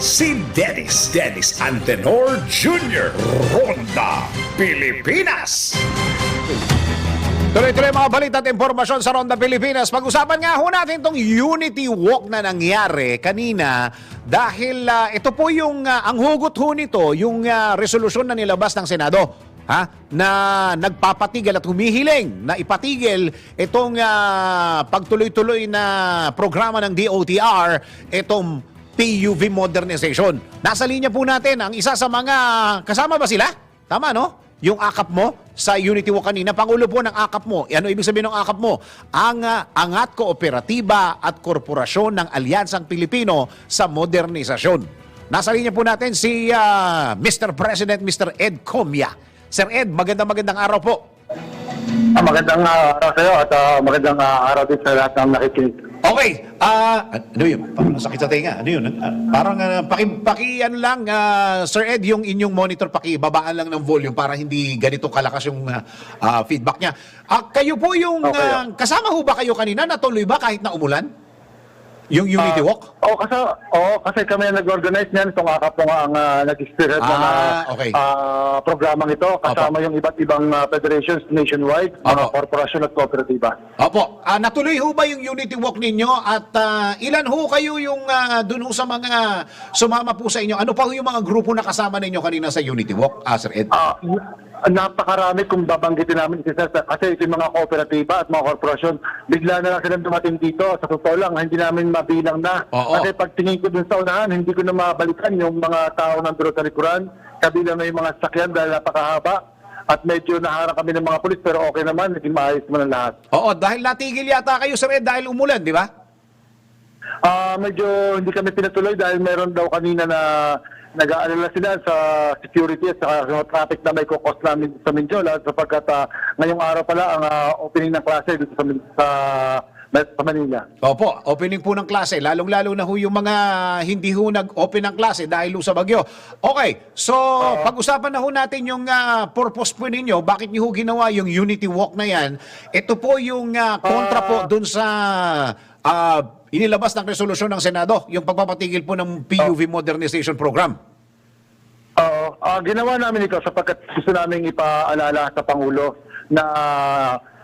si Dennis Dennis Antenor Jr. Ronda Pilipinas. Tuloy-tuloy mga balita at impormasyon sa Ronda Pilipinas. Pag-usapan nga ho natin itong Unity Walk na nangyari kanina dahil ah, ito po yung, ah, ang hugot ho nito, yung ah, resolusyon na nilabas ng Senado ha, na nagpapatigil at humihiling na ipatigil itong ah, pagtuloy-tuloy na programa ng DOTR, itong PUV modernization. Nasa linya po natin ang isa sa mga, kasama ba sila? Tama no? Yung akap mo sa Unity Walk kanina, Pangulo po ng akap mo. Ano ibig sabihin ng akap mo? Ang ah, angat kooperatiba at korporasyon ng Alyansang Pilipino sa modernisasyon. Nasa linya po natin si ah, Mr. President, Mr. Ed Comia. Sir Ed, magandang magandang araw po. Ah, magandang araw sa iyo at ah, magandang araw din sa lahat ng nakikinig. Okay, ah, ano yun? Parang sakit sa tenga. Ano yun? Ah, parang uh, paki, paki ano lang, ah, Sir Ed, yung inyong monitor, pakibabaan lang ng volume para hindi ganito kalakas yung ah, feedback niya. Ah, kayo po yung, Okay, ah, kasama ho ba kayo kanina? Natuloy ba kahit na umulan? Yung Unity Ah, Walk? Oo, kasi, oo, kasi kami ang nag-organize niyan. Itong akap nga ang uh, nag-spirit ng Ah, ah, okay. ah, programang ito. Kasama yung iba't ibang ah, federations nationwide, mga Opo. korporasyon at kooperatiba. Opo. Ah, natuloy ho ba yung Unity Walk ninyo? At ah, ilan ho kayo yung uh, dun ho sa mga sumama po sa inyo? Ano pa ho yung mga grupo na kasama ninyo kanina sa Unity Walk, ah, Sir Ed? Ah, napakarami kung babanggitin namin isa kasi ito yung mga kooperatiba at mga korporasyon bigla na lang silang dumating dito. Sa totoo lang hindi namin mabilang na. Oo. kasi pag tingin ko dun sa unahan hindi ko na mabalikan yung mga tao ng sa likuran. Kabilang na yung mga sakyan dahil napakahaba. At medyo naharang kami ng mga pulis pero okay naman. Naging maayos naman ang lahat. Oo, dahil natigil yata kayo, Sir Ed, dahil umulan, di ba? Ah, medyo hindi kami pinatuloy dahil meron daw kanina na nag-aalala sila sa security at sa, sa traffic na may kukos namin sa Mindiola sapagkat ah, ngayong araw pala ang ah, opening ng klase dito sa, sa, sa Manila. Opo, opening po ng klase. Lalong-lalo na ho yung mga hindi ho nag-open ng klase dahil ho sa bagyo. Okay, so pag-usapan na ho natin yung ah, purpose po ninyo. Bakit niyo ho ginawa yung Unity Walk na yan? Ito po yung ah, kontra po dun sa ah, inilabas ng resolusyon ng Senado, yung pagpapatigil po ng PUV Modernization Program. Oo, ah, ginawa namin ito sapagkat gusto namin ipaalala sa Pangulo na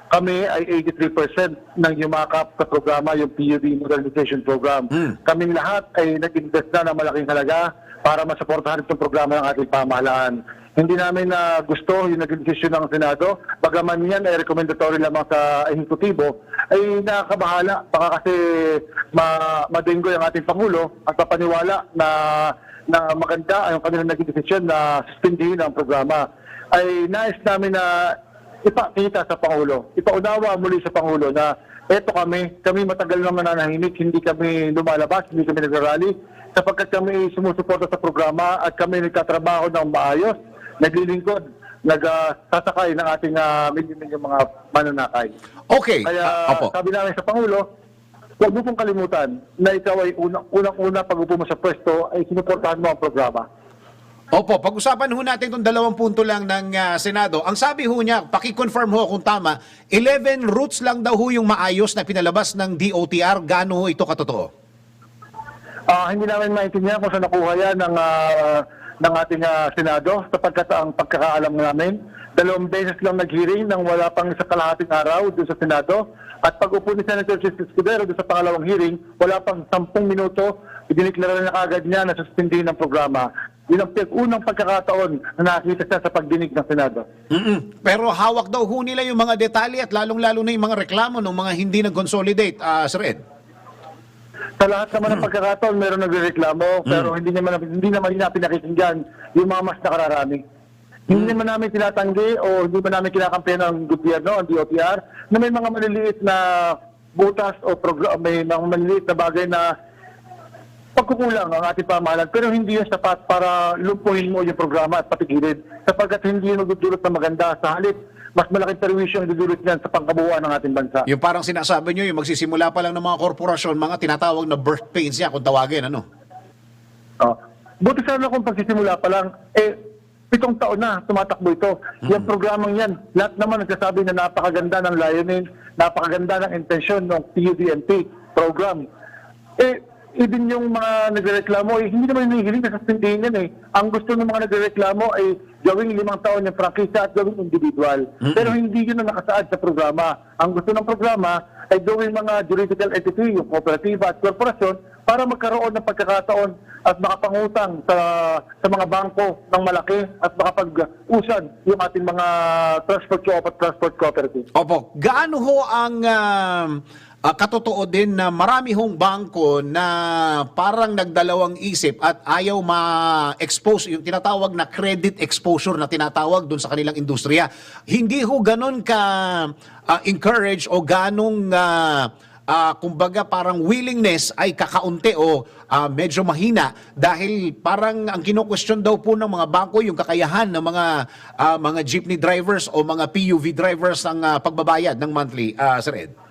kami ay 83% ng yumakap sa programa, yung PUD Modernization Program. Kaming lahat ay nag-invest na ng malaking halaga para masuportahan itong programa ng ating pamahalaan. Hindi namin na gusto yung naging desisyon ng Senado, bagaman yan ay recommendatory lamang sa ehekutibo, ay nakakabahala. Baka kasi ma madenggo yung ating Pangulo at papaniwala na na maganda ang kanilang naging desisyon na suspindihin ang programa. Ay nais namin na ipakita sa Pangulo, ipaunawa muli sa Pangulo na eto kami, kami matagal na mananahimik, hindi kami lumalabas, hindi kami nagrarally, sapagkat kami sumusuporta sa programa at kami nagtatrabaho ng maayos, naglilingkod, nagsasakay ng ating uh, milyon mga mananakay. Okay, Kaya ah, opo. sabi namin sa Pangulo, huwag mo pong kalimutan na ikaw ay unang, unang-una pag upo mo sa pwesto ay sinuportahan mo ang programa. Opo, pag-usapan ho natin itong dalawang punto lang ng ah, Senado. Ang sabi ho niya, paki-confirm ho kung tama, 11 routes lang daw ho yung maayos na pinalabas ng DOTR. Gaano ho ito katotoo? Ah, hindi namin maintindihan kung saan nakuha yan ng, ah, ng ating ah, Senado sapagkat ang pagkakaalam namin, dalawang beses lang nag-hearing nang wala pang sa kalahating araw doon sa Senado. At pag upo ni Senator Justice Escudero doon sa pangalawang hearing, wala pang 10 minuto, idiniklara na kagad niya na suspindihin ang programa. Yun ang unang pagkakataon na nakita siya sa pagdinig ng Senado. Mm-mm. Pero hawak daw ho nila yung mga detalye at lalong-lalo na yung mga reklamo ng mga hindi nag-consolidate, ah, Sir Ed. Sa lahat naman ng pagkakataon, meron nagreklamo, pero hindi naman hindi naman nila pinakikinggan yung mga mas nakararami. Hindi naman namin tinatanggi o hindi naman namin kinakampihan ng gobyerno, ang DOTR, na may mga maliliit na butas o program, may mga maliliit na bagay na pagkukulang ang ating pamahalaan pero hindi yun sapat para lumpuhin mo yung programa at patigilin sapagkat hindi yun magdudulot na maganda sa halip mas malaking perwisyo ang dudulot niyan sa pangkabuuan ng ating bansa. Yung parang sinasabi nyo, yung magsisimula pa lang ng mga korporasyon, mga tinatawag na birth pains niya kung tawagin, ano? Oh. Buti sana kung pagsisimula pa lang, eh, pitong taon na tumatakbo ito. Yung programang yan, lahat naman nagsasabi na napakaganda ng layunin, napakaganda ng intensyon ng PUDNP program. Eh, even yung mga nagreklamo, eh, hindi naman hinihiling na suspindihin yan eh. Ang gusto ng mga nagreklamo ay gawing limang taon yung prangkisa at gawing individual. Pero hindi yun ang nakasaad sa programa. Ang gusto ng programa ay gawing mga juridical entity, yung kooperatiba at korporasyon, para magkaroon ng pagkakataon at makapangutang sa, sa mga bangko ng malaki at makapag-usad yung ating mga transport co at transport cooperative. Opo, gaano ho ang ah, ah, katotoo din na marami hong bangko na parang nagdalawang isip at ayaw ma-expose yung tinatawag na credit exposure na tinatawag doon sa kanilang industriya. Hindi ho ganun ka ah, encourage o ganong ah, ah, kumbaga parang willingness ay kakaunti o ah, medyo mahina dahil parang ang kino-question daw po ng mga bangko yung kakayahan ng mga ah, mga jeepney drivers o mga PUV drivers ng ah, pagbabayad ng monthly, ah, Sir Ed.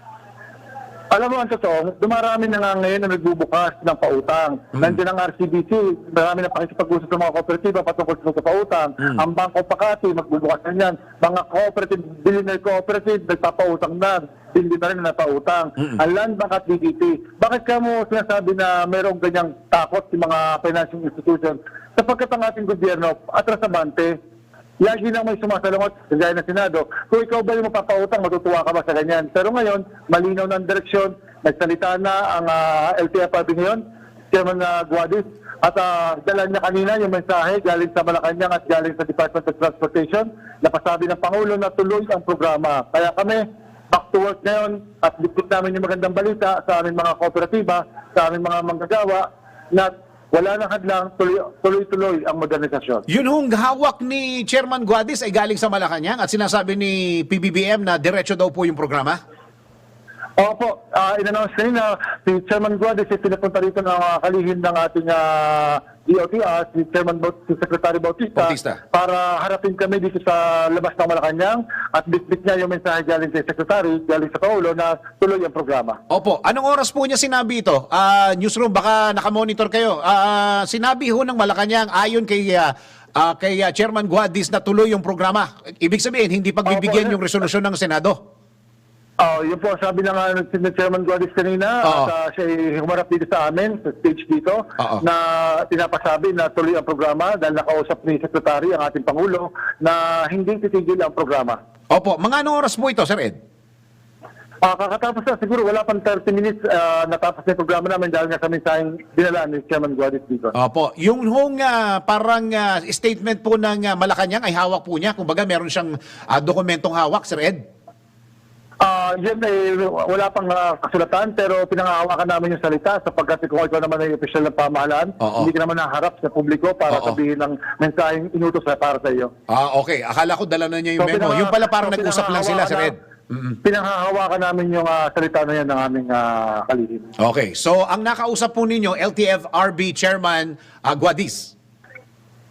Alam mo, ang totoo, dumarami na nga ngayon na nagbubukas ng pautang. Nandiyan ang RCBC, marami na pakikipag-usap sa mga kooperatiba patungkol sa pautang. Ang Bangko Pakati, magbubukas na yan. Mga cooperative, billionaire cooperative, nagpapautang na. Hindi na rin na napautang. Ang Land Bank at DBT. Bakit ka mo sinasabi na mayroong ganyang takot sa mga financial institution? Sapagkat ang ating gobyerno, atrasabante, Lagi nang may sumasalungot, kagaya ng Senado, kung ikaw ba yung mapapautang, matutuwa ka ba sa ganyan? Pero ngayon, malinaw ng direksyon, nagsalita na ang uh, LTFRB ngayon, Chairman uh, Guadis, at ah, dala niya kanina yung mensahe galing sa Malacanang at galing sa Department of Transportation, napasabi ng Pangulo na tuloy ang programa. Kaya kami, back to work ngayon at dikit namin yung magandang balita sa aming mga kooperatiba, sa aming mga manggagawa, na wala nang hadlang, tuloy- tuloy-tuloy ang modernisasyon. Yun hong hawak ni Chairman Guadis ay galing sa Malacanang at sinasabi ni PBBM na diretso daw po yung programa. Opo, uh, in-announce kanina, si Chairman Guadis ay pinapunta rito ng uh, kalihim ng ating uh, DOTR, si Chairman Baut- si Secretary Bautista, Bautista. para harapin kami dito sa labas ng Malacanang at bitbit niya yung mensahe galing sa Secretary, galing sa Paulo na tuloy ang programa. Opo, anong oras po niya sinabi ito? Ah, newsroom, baka nakamonitor kayo. Ah, sinabi ho ng Malacanang ayon kay ah, ah, kay ah, Chairman Guadis na tuloy yung programa. Ibig sabihin, hindi pagbibigyan Opo, yung resolusyon ng Senado. Oh, yun po, sabi na nga ng Chairman Guadis kanina, Oo. at uh, siya humarap dito sa amin, sa stage dito, Oo. na pinapasabi na tuloy ang programa dahil nakausap ni Secretary, ang ating Pangulo, na hindi titigil ang programa. Opo, mga anong oras po ito, Sir Ed? Ah, kakatapos na, siguro wala pang 30 minutes ah, natapos na yung programa namin dahil nga kami sa dinala ni Chairman Guadis dito. Opo, yung hong ah, parang ah, statement po ng ah, Malacanang ay hawak po niya. Kumbaga, meron siyang ah, dokumentong hawak, Sir Ed. Ah, yan ay wala pang ah, kasulatan pero pinangahawakan namin yung salita sapagkat kung ikaw naman ay official ng pamahalaan, Oo. hindi ka naman naharap sa publiko para Oo. sabihin ng mensaheng inutos na para sa iyo. Ah, okay. Akala ko dala na niya yung memo. pinanga- Yung pala parang so, nag-usap lang sila, Sir Ed. pinangahawakan na- Pinanghahawakan namin yung ah, salita na yan ng aming ah, kalihim. Okay, so ang nakausap po ninyo, LTFRB Chairman ah, Guadis.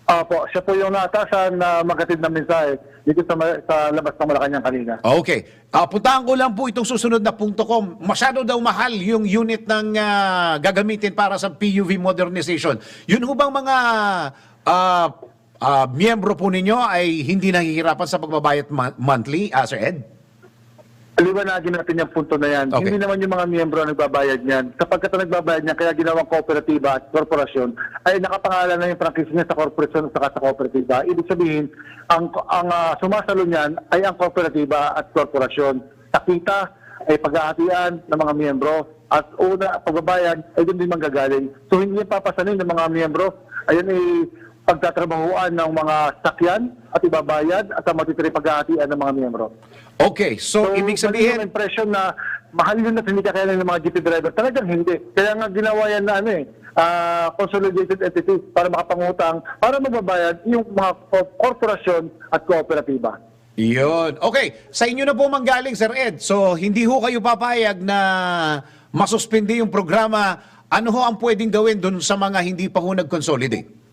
Opo, siya po yung naatasan na magkatid ng mensahe dito sa, sa labas ng Malacanang kanina. Okay. Ah, puntahan ko lang po itong susunod na punto ko. Masyado daw mahal yung unit ng ah, gagamitin para sa PUV modernization. Yun ho bang mga ah, ah, miyembro po ninyo ay hindi nahihirapan sa pagbabayad monthly, ah, Sir Ed? Liwanagin natin yung punto na yan. Okay. Hindi naman yung mga miyembro ang nagbabayad niyan. Kapag ka nagbabayad niyan, kaya ginawang kooperatiba at korporasyon, ay nakapangalan na yung prangkisa niya sa korporasyon at sa kooperatiba. Ibig sabihin, ang, ang ah, sumasalo niyan ay ang kooperatiba at korporasyon. Sa kita ay paghahatian ng mga miyembro at una, pagbabayad ay doon din manggagaling. So hindi yung papasanin ng mga miyembro. Ayun ay pagtatrabahuan ng mga sakyan at ibabayad at ang matitiri paghahatian ng mga miyembro. Okay, so, ibig mali sabihin, impression na mahal yun at hindi kakayanin ng mga jeepney driver. Talagang hindi. Kaya nga ginawa yan na ano eh, ah, consolidated entity para makapangutang, para magbabayad yung mga ko- korporasyon at kooperatiba. Yun. Okay, sa inyo na po manggaling, Sir Ed. So, hindi ho kayo papayag na masuspindi yung programa. Ano ho ang pwedeng gawin dun sa mga hindi pa ho nag-consolidate?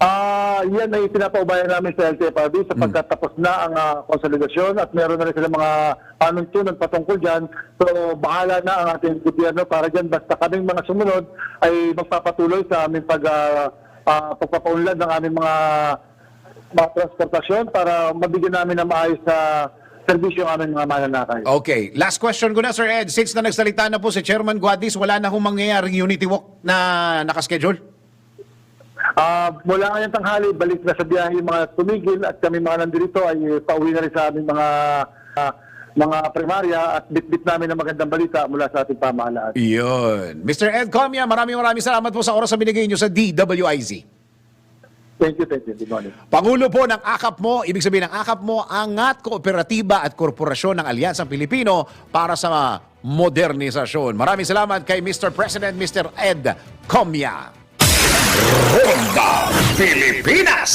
Ah, yan ay pinapaubayan namin sa LTFRB sapagkat tapos na ang ah, konsolidasyon at meron na rin sila mga panuntunan patungkol dyan. So, bahala na ang ating gobyerno para dyan. Basta kaming mga sumunod ay magpapatuloy sa aming pag, ah, ah, pagpapaunlad ng aming mga mga transportasyon para mabigyan namin ng maayos na serbisyo ang aming mga mananakay. Okay. Last question ko na, Sir Ed. Since na nagsalita na po si Chairman Guadis, wala na hong mangyayaring Unity Walk na nakaschedule? Ah, mula ngayong tanghali, balik na sa biyahe yung mga tumigil at kami mga nandito ay pauwi na rin sa aming mga ah, mga primarya at bitbit namin ng magandang balita mula sa ating pamahalaan. Yun. Mr. Ed Comia, maraming maraming salamat po sa oras na binigay niyo sa DWIZ. Thank you, thank you. Good morning. Pangulo po ng AKAP mo, ibig sabihin ng AKAP mo, angat kooperatiba at korporasyon ng Alyansang Pilipino para sa modernisasyon. Maraming salamat kay Mr. President, Mr. Ed Comia. Ronda Pilipinas.